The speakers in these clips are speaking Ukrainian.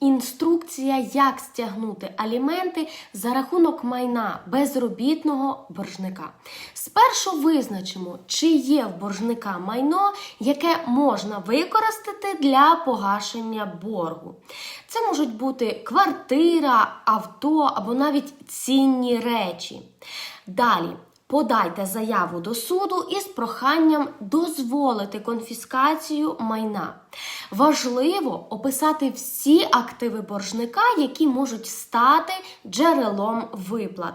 Інструкція, як стягнути аліменти за рахунок майна безробітного боржника. Спершу визначимо, чи є в боржника майно, яке можна використати для погашення боргу. Це можуть бути квартира, авто або навіть цінні речі. Далі. Подайте заяву до суду із проханням дозволити конфіскацію майна. Важливо описати всі активи боржника, які можуть стати джерелом виплат.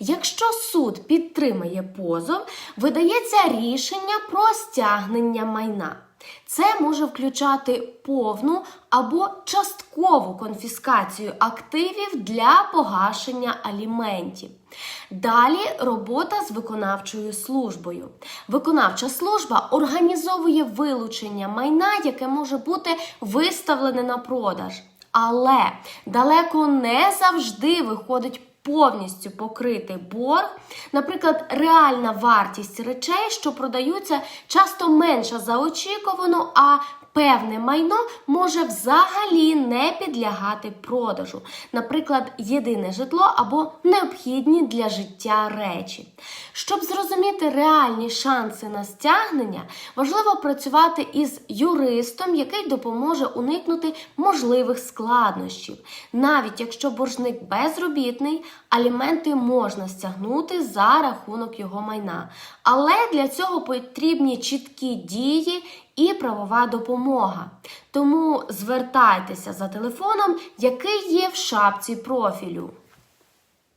Якщо суд підтримає позов, видається рішення про стягнення майна. Це може включати повну або часткову конфіскацію активів для погашення аліментів. Далі робота з виконавчою службою. Виконавча служба організовує вилучення майна, яке може бути виставлене на продаж. Але далеко не завжди виходить повністю покрити борг. Наприклад, реальна вартість речей, що продаються, часто менша за очікувану, а певне майно може взагалі не підлягати продажу. Наприклад, єдине житло або необхідні для життя речі. Щоб зрозуміти реальні шанси на стягнення, важливо працювати із юристом, який допоможе уникнути можливих складнощів. Навіть якщо боржник безробітний, аліменти можна стягнути за рахунок його майна. Але для цього потрібні чіткі дії і правова допомога. Тому звертайтеся за телефоном, який є в шапці профілю.